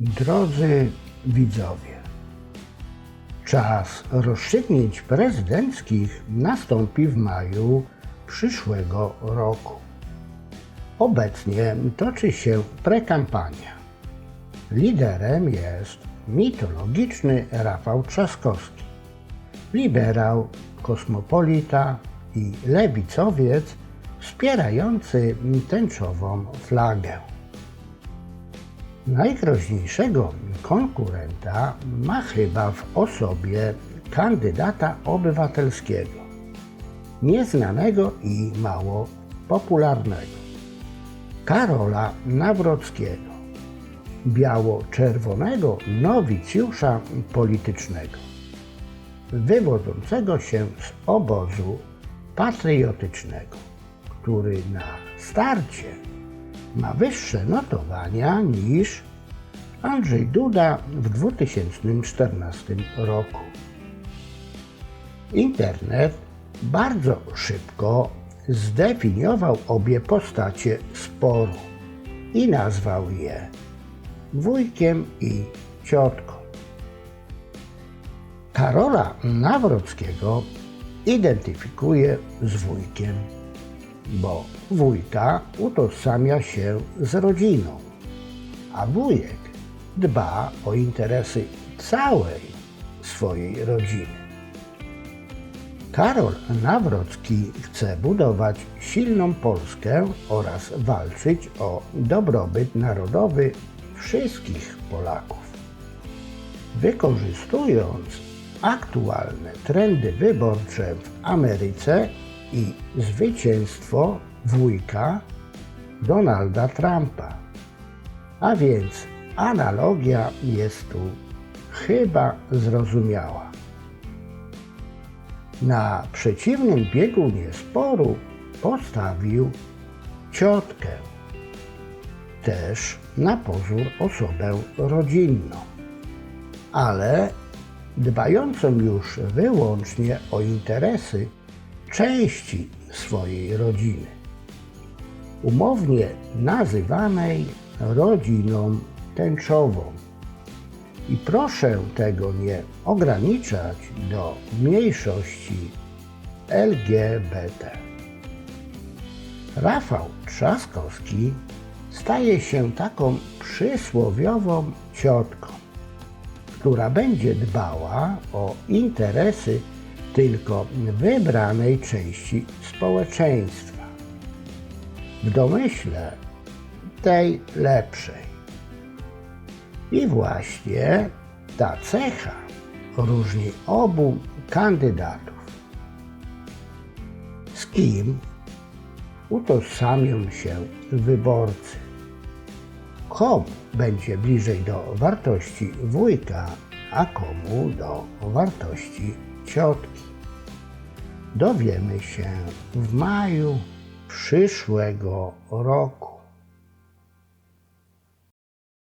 Drodzy widzowie, czas rozstrzygnięć prezydenckich nastąpi w maju przyszłego roku. Obecnie toczy się prekampania. Liderem jest mitologiczny Rafał Trzaskowski, liberał, kosmopolita i lewicowiec wspierający tęczową flagę. Najgroźniejszego konkurenta ma chyba w osobie kandydata obywatelskiego, nieznanego i mało popularnego, Karola Nawrockiego, biało-czerwonego nowicjusza politycznego, wywodzącego się z obozu patriotycznego, który na starcie ma wyższe notowania niż Andrzej Duda w 2014 roku. Internet bardzo szybko zdefiniował obie postacie sporu i nazwał je wujkiem i ciotką. Karola Nawrockiego identyfikuje z wujkiem bo wujka utożsamia się z rodziną, a wujek dba o interesy całej swojej rodziny. Karol Nawrocki chce budować silną Polskę oraz walczyć o dobrobyt narodowy wszystkich Polaków. Wykorzystując aktualne trendy wyborcze w Ameryce i zwycięstwo wujka Donalda Trumpa. A więc analogia jest tu chyba zrozumiała. Na przeciwnym biegunie sporu postawił ciotkę, też na pozór osobę rodzinną, ale dbającą już wyłącznie o interesy części swojej rodziny, umownie nazywanej rodziną tęczową. I proszę tego nie ograniczać do mniejszości LGBT. Rafał Trzaskowski staje się taką przysłowiową ciotką, która będzie dbała o interesy tylko wybranej części społeczeństwa. W domyśle tej lepszej. I właśnie ta cecha różni obu kandydatów. Z kim utożsamią się wyborcy? Komu będzie bliżej do wartości wujka, a komu do wartości ciotki? Dowiemy się w maju przyszłego roku.